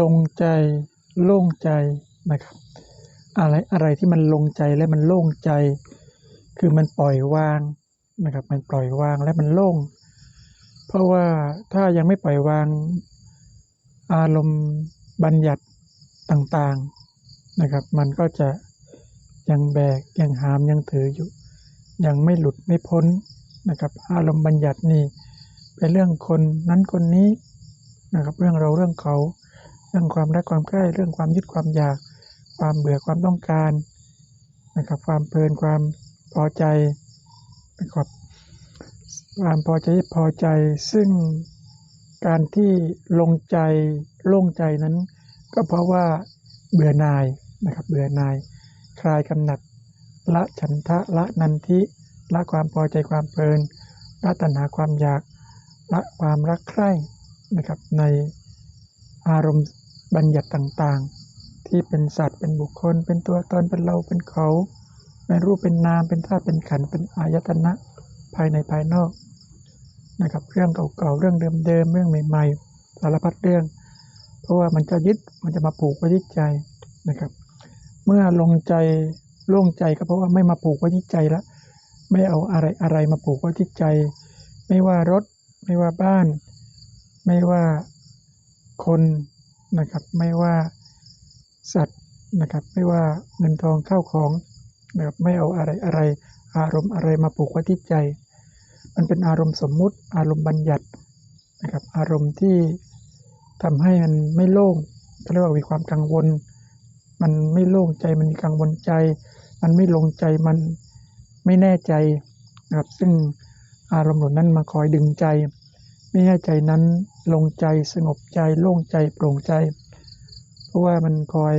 ลงใจโล่งใจนะครับ อะไรอะไรที่มันลงใจและมันโล่งใจ คือมันปล่อยวางนะครับ มันปล่อยวางและมันโล่ง เพราะว่าถ้ายังไม่ปล่อยวาง อารมณ์บัญญัติต่างๆนะครับ มันก็จะยังแบกยังหามยังถืออยู่ ยังไม่หลุดไม่พ้นนะครับ อารมณ์บัญญัตินี่เป็นเรื่องคนนั้นคนนี้นะครับ เรื่องเราเรื่องเขา รื่องความรักความใคร่เรื่องความยึดความอยาก ความเบื่อความต้องการนะครับ ความเพลินความพอใจนะครับความพอใจพอใจ ซึ่งการที่ลงใจโล่งใจนั้น ก็เพราะว่าเบื่อหน่ายนะครับ เบื่อหน่าย คลายกำหนัด ละฉันทะละนันทิละความพอใจความเพลินละตัณหาความอยากละความรักใคร่นะครับในอารมณ์ บัญญัติต่างๆ ที่เป็นสัตว์เป็นบุคคล เป็นตัวตนเป็นเราเป็นเขา เป็นรูปเป็นนามเป็นธาตุเป็นขันเป็นอายตนะภายในภายนอกนะครับเรื่องเก่าๆเรื่องเดิมๆเรื่องใหม่ๆสารพัดเรื่อง เพราะว่ามันจะยึดมันจะมาผูกไว้ที่ใจนะครับ เมื่อลงใจโล่งใจก็เพราะว่าไม่มาผูกไว้ที่ใจแล้วไม่เอาอะไรอะไรมาผูกไว้ที่ใจ ไม่ว่ารถ ไม่ว่าบ้าน ไม่ว่าคน นะครับ ไม่ว่าสัตว์นะครับ ไม่ว่าเงินทองเข้าของนะครับไม่เอาอะไรอะไร อารมณ์อะไรมาผูกไว้ที่ใจ มันเป็นอารมณ์สมมุติ อารมณ์บัญญัตินะครับ อารมณ์ที่ทำให้มันไม่โล่งก็เรียกว่ามีความกังวล มันไม่โล่งใจมันมีกังวลใจ มันไม่ลงใจมันไม่แน่ใจนะครับซึ่งอารมณ์เหล่านั้นมาคอยดึงใจ ไม่แน่ใจนั้นลงใจสงบใจโล่งใจโปร่งใจ เพราะว่ามันคอย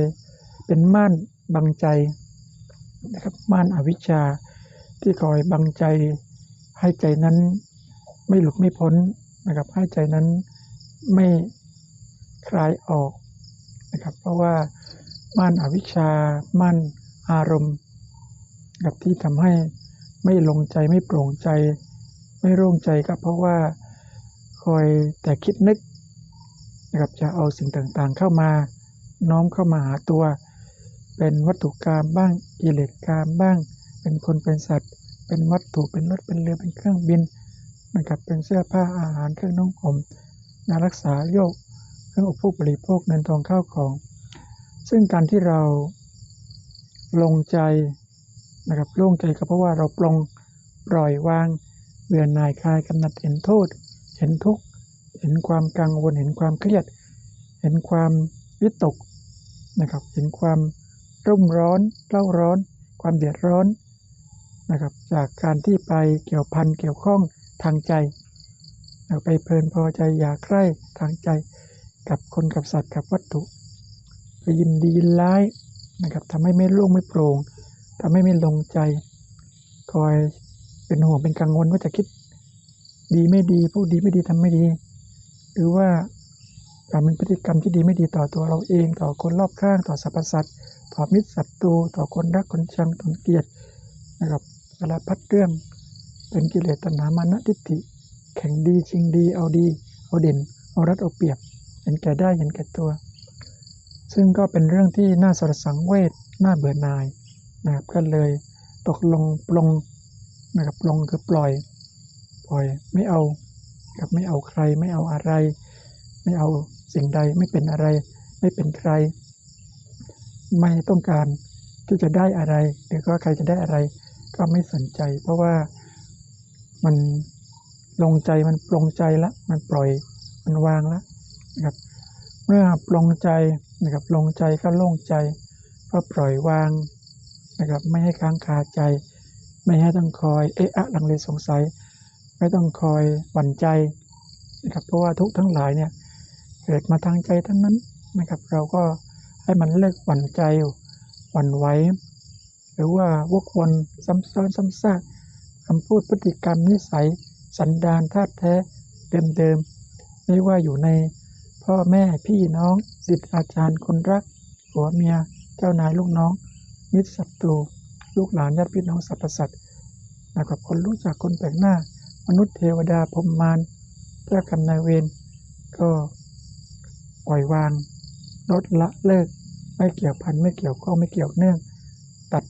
เป็นม่านบังใจนะครับม่านอวิชชาที่คอยบังใจ ให้ใจนั้นไม่หลุดไม่พ้นนะครับ ให้ใจนั้นไม่คลายออกนะครับ เพราะว่าม่านอวิชชาม่านอารมณ์กับที่ทำให้ไม่ลงใจไม่โปร่งใจ ไม่โล่งใจก็เพราะว่า คอยแต่คิดนึกนะครับจะเอาสิ่งต่างๆเข้ามาน้อมเข้ามาหาตัว เป็นวัตถุกรรมบ้างกิเลสกรรมบ้าง เป็นคนเป็นสัตว์ เป็นวัตถุเป็นรถเป็นเรือเป็นเครื่องบินนะครับเป็นเสื้อผ้าอาหารเครื่องนุ่งห่มยารักษาโรคเครื่องอุปโภคบริโภคเงินทองข้าวของ ซึ่งการที่เราลงใจนะครับโล่งใจก็เพราะว่าเราปลงปล่อยวางเบื่อหน่ายคลายกำหนัดเห็นโทษ เห็นทุกข์เห็นความกังวล เห็นความเครียด เห็นความวิตกนะครับ เห็นความรุ่มร้อนเล่าร้อน ความเดือดร้อนนะครับ จากการที่ไปเกี่ยวพันเกี่ยวข้องทางใจไปเพลินพอใจอยากใคร่ทางใจกับคนกับสัตว์กับวัตถุ ไปยินดียินร้ายนะครับทำให้ไม่โล่งไม่โปร่งทำให้ไม่ลงใจ คอยเป็นห่วงเป็นกังวลว่าจะคิด ดีไม่ดีพูดดีไม่ดีทำไม่ดี หรือว่าการเป็นพฤติกรรมที่ดีไม่ดีต่อตัวเราเองต่อคนรอบข้างต่อสรรพสัตว์ต่อมิตรศัตรูต่อคนรักคนชังคนเกลียดนะครับสารพัดเรื่องเป็นกิเลสตัณหามานะทิฏฐิ แข่งดีชิงดีเอาดี เอาเด่น เอารัดเอาเปรียบ เห็นแก่ได้เห็นแก่ตัว ซึ่งก็เป็นเรื่องที่น่าสลดสังเวชน่าเบื่อหน่ายนะครับก็เลยตกลงปลงนะครับปลงคือปล่อย ปล่อยไม่เอากับไม่เอาใคร ไม่เอาอะไร ไม่เอาสิ่งใดไม่เป็นอะไร ไม่เป็นใคร ไม่ต้องการที่จะได้อะไร หรือก็ใครจะได้อะไร ก็ไม่สนใจ เพราะว่ามันลงใจมันปลงใจละ มันปล่อยมันวางล้วนะครับเมื่อปลงใจนะครับลงใจก็โล่งใจก็ปล่อยวางนะครับไม่ให้ค้างคาใจ ไม่ให้ต้องคอยเอะอะลังเลสงสัย ไม่ต้องคอยหวั่นใจนะครับเพราะว่าทุกทั้งหลายเนี่ยเกิดมาทางใจทั้งนั้นนะครับ เราก็ให้มันเลิกหวั่นใจหวั่นไหวหรือว่าวกวนซ้ำซ้อนซ้ำซากคำพูดพฤติกรรมนิสัย สันดานธาตุแท้เดิมๆไม่ว่าอยู่ในพ่อแม่พี่น้องสิทธิอาจารย์คนรักผัวเมียเจ้านายลูกน้อง มิตรศัตรูลูกหลานญาติพี่น้องสรรพสัตว์นะครับคนรู้จักคนแปลกหน้า มนุษย์เทวดาพรมมารเจ้ากรรมนายเวรก็ปล่อยวางลดละเลิก ไม่เกี่ยวพันไม่เกี่ยวข้องไม่เกี่ยวเนื่อง ตัด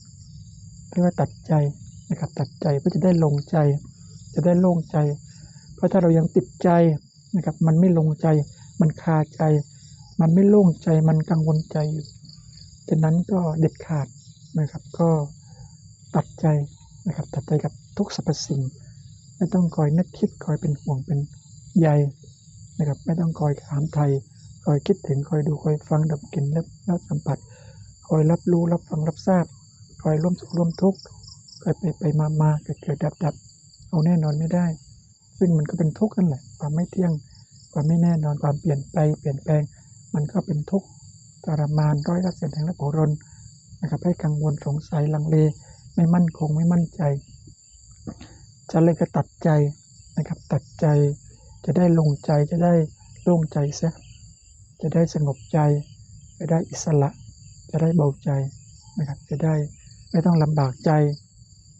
เรียกว่าตัดใจนะครับตัดใจเพื่อจะได้ลงใจ จะได้โล่งใจ เพราะถ้าเรายังติดใจนะครับมันไม่ลงใจ มันคาใจ มันไม่โล่งใจมันกังวลใจอยู่ฉะนั้นก็เด็ดขาดนะครับก็ตัดใจนะครับตัดใจกับทุกสรรพสิ่ง ไม่ต้องคอยนึกคิดคอยเป็นห่วงเป็นใยนะครับ ไม่ต้องคอยถามไทย คอยคิดถึงคอยดูคอยฟังดับกลิ่นรับรับสัมผัส คอยรับรู้รับฟังรับทราบ คอยร่วมสุขร่วมทุกข์คอยไปไปมามาเกิดเกิดดับดับเอาแน่นอนไม่ได้ ซึ่งมันก็เป็นทุกข์นั่นแหละ ความไม่เที่ยง ความไม่แน่นอนความเปลี่ยนไปเปลี่ยนแปลง มันก็เป็นทุกข์ทรมานร้อยรัดเสียแทงและโผรนนะครับให้กังวลสงสัยลังเล ไม่มั่นคงไม่มั่นใจ จะเลยก็ตัดใจนะครับ ตัดใจจะได้ลงใจจะได้โล่งใจเสียจะได้สงบใจ จะได้อิสระ จะได้เบาใจนะครับ จะได้ไม่ต้องลำบากใจ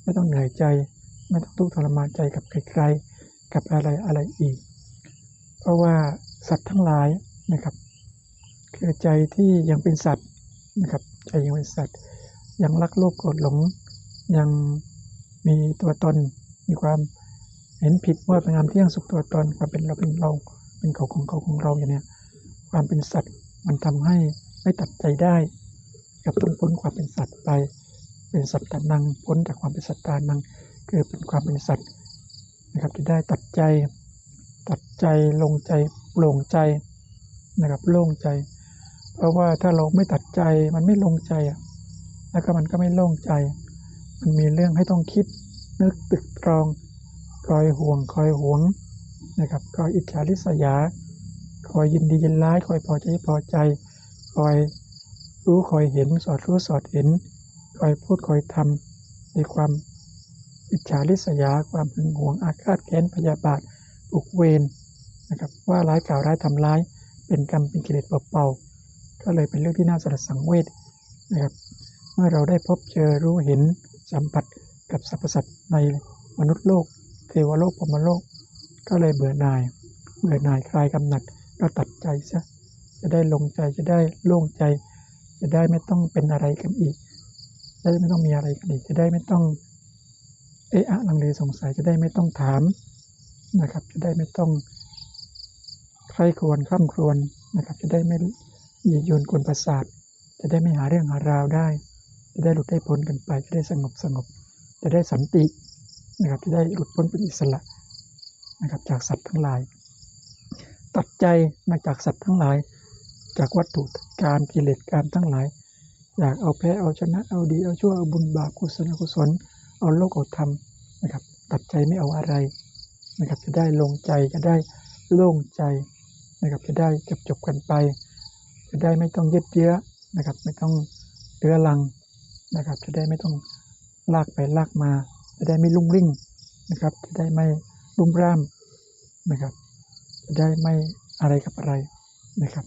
ไม่ต้องเหนื่อยใจ ไม่ต้องทุกข์ทรมานใจกับใครๆกับอะไรอะไรอีก เพราะว่าสัตว์ทั้งหลายนะครับ คือใจที่ยังเป็นสัตว์นะครับใจยังเป็นสัตว์ ยังรักโลภโกรธหลงยังมีตัวตน มีความเห็นผิดว่าเป็นงามเที่ยงสุขตัวตนความเป็นเราเป็นเรา เป็นเขาของเขาของเราอย่างเนี้ยความเป็นสัตว์มันทำให้ไม่ตัดใจได้กับต้องพ้นความเป็นสัตว์ไป เป็นสัตว์ตานังพ้นจากความเป็นสัตว์ตานังคือเป็นความเป็นสัตว์นะครับจะได้ตัดใจ ตัดใจลงใจโปร่งใจนะครับโล่งใจ เพราะว่าถ้าเราไม่ตัดใจมันไม่ลงใจอะแล้วก็มันก็ไม่โล่งใจ มันมีเรื่องให้ต้องคิด นึกตึกตรองคอยห่วงคอยหวงนะครับคอยอิจฉาริษยา คอยยินดียินร้ายคอยพอใจพอใจคอยรู้คอยเห็นสอดรู้สอดเห็นคอยพูดคอยทำในความอิจฉาริษยา ความหึงหวงอาฆาตแค้นพยาบาทอุกเวรนะครับว่าร้ายกล่าวร้ายทำร้าย เป็นกรรมเป็นกิเลสเป่าๆก็เลยเป็นเรื่องที่น่าสลดสังเวชนะครับเมื่อเราได้พบเจอรู้เห็นสัมผัส กับสรรพสัตว์ในมนุษย์โลก เทวโลกพรมโลก ก็เลยเบื่อหน่าย เบื่อหน่ายคลายกำหนัดก็ตัดใจซะจะได้ลงใจจะได้โล่งใจ จะได้ไม่ต้องเป็นอะไรกันอีกจะได้ไม่ต้องมีอะไรกันอีก จะได้ไม่ต้องเอะอะลังเลสงสัยจะได้ไม่ต้องถามนะครับ จะได้ไม่ต้องใครควรข้ามครวญนะครับ จะได้ไม่ยียวนกวนประสาท จะได้ไม่หาเรื่องหาราวได้ จะได้หลุดได้พ้นกันไป จะได้สงบสงบ จะได้สันตินะครับจะได้หลุดพ้นเป็นอิสระนะครับจากสัตว์ทั้งหลาย ตัดใจมาจากสัตว์ทั้งหลาย จากวัตถุการกิเลสการทั้งหลาย อยากเอาแพ้เอาชนะเอาดีเอาชั่วเอาบุญบาปกุศลอกุศลเอาโลกเอาธรรมนะครับตัดใจไม่เอาอะไรนะครับจะได้ลงใจจะได้โล่งใจนะครับจะได้จบจบกันไป จะได้ไม่ต้องยึดเยื้อนะครับไม่ต้องเรื้อรังนะครับจะได้ไม่ต้อง ลากไปลากมา จะได้ไม่ลุ่งริ่งนะครับ จะได้ไม่รุ่มร่ามนะครับ จะได้ไม่อะไรกับอะไรนะครับ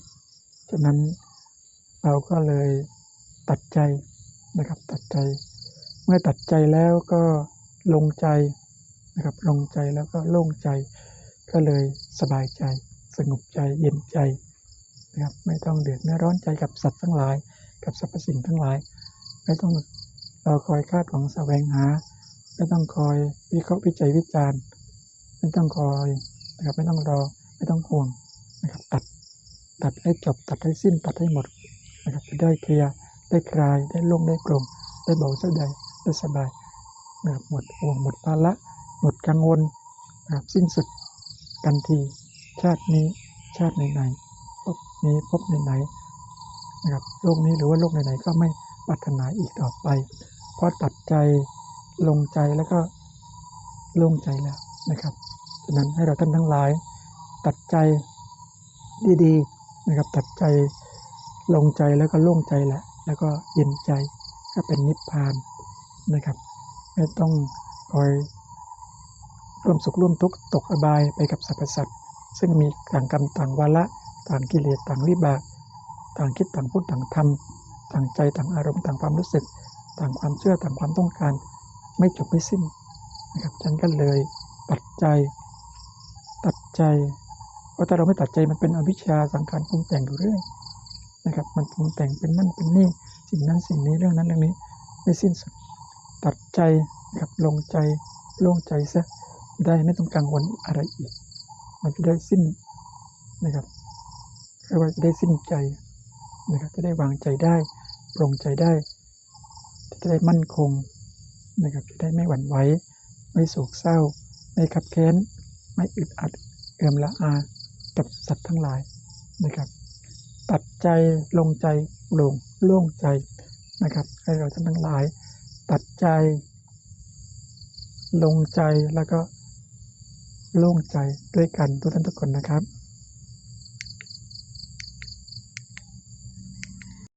ฉะนั้นเราก็เลยตัดใจนะครับตัดใจ เมื่อตัดใจแล้วก็ลงใจนะครับลงใจแล้วก็โล่งใจ ก็เลยสบายใจ สงบใจเย็นใจนะครับไม่ต้องเดือดไม่ร้อนใจกับสัตว์ทั้งหลาย กับสรรพสิ่งทั้งหลาย ไม่ต้อง เราคอยคาดหวังแสวงหา ไม่ต้องคอยวิเคราะห์วิจัยวิจารณ์ ไม่ต้องคอยนะครับไม่ต้องรอไม่ต้องห่วงนะครับตัดตัดให้จบตัดให้สิ้นตัดให้หมดนะครับจะได้เคลียร์ได้คลายได้โล่งได้โปร่งได้เบาสบายได้สบายนะครับหมดห่วงหมดภาระหมดกังวลนะครับสิ้นสุดกันทีชาตินี้ชาติไหนๆพบนี้พบไหนๆนะครับโลกนี้หรือว่าโลกไหนๆก็ไม่ปรารถนาอีกต่อไป พราะตัดใจลงใจแล้วก็โล่งใจแล้วนะครับฉะนั้นให้เราท่านทั้งหลาย ตัดใจดีๆนะครับ ตัดใจลงใจแล้วก็โล่งใจแหละแล้วก็เย็นใจก็เป็นนิพพานนะครับ ไม่ต้องคอยร่วมสุขร่วมทุกข์ตกอบายไปกับสรรพสัตว์ซึ่งมีต่างกรรมต่างวาระต่างกิเลสต่างวิบาก ต่างคิดต่างพูดต่างทำต่างใจต่างอารมณ์ต่างความรู้สึก ต่างความเชื่อต่างความต้องการ ไม่จบไม่สิ้นนะครับฉันก็เลยตัดใจ ตัดใจเพราะถ้าเราไม่ตัดใจมันเป็นอวิชชาสังขารปรุงแต่งอยู่เรื่อยนะครับ มันปรุงแต่งเป็นนั่นเป็นนี่สิ่งนั้นสิ่งนี้เรื่องนั้นเรื่องนี้ไม่สิ้นสุดตัดใจนะครับลงใจโล่งใจซะได้ไม่ต้องกังวลอะไรอีก มันจะได้สิ้นนะครับเรียกว่าจะได้สิ้นใจนะครับจะได้วางใจได้ปรงใจได้ ได้มั่นคงนะครับจะได้ไม่หวั่นไหวไม่โศกเศร้า ไม่ขับแค้น ไม่อึดอัดเอื่อมละอากับสัตว์ทั้งหลายนะครับ ตัดใจลงใจโปร่งโล่งใจนะครับ ให้เราท่านทั้งหลาย ตัดใจ ลงใจแล้วก็โล่งใจด้วยกันทุกท่านทุกคนนะครับ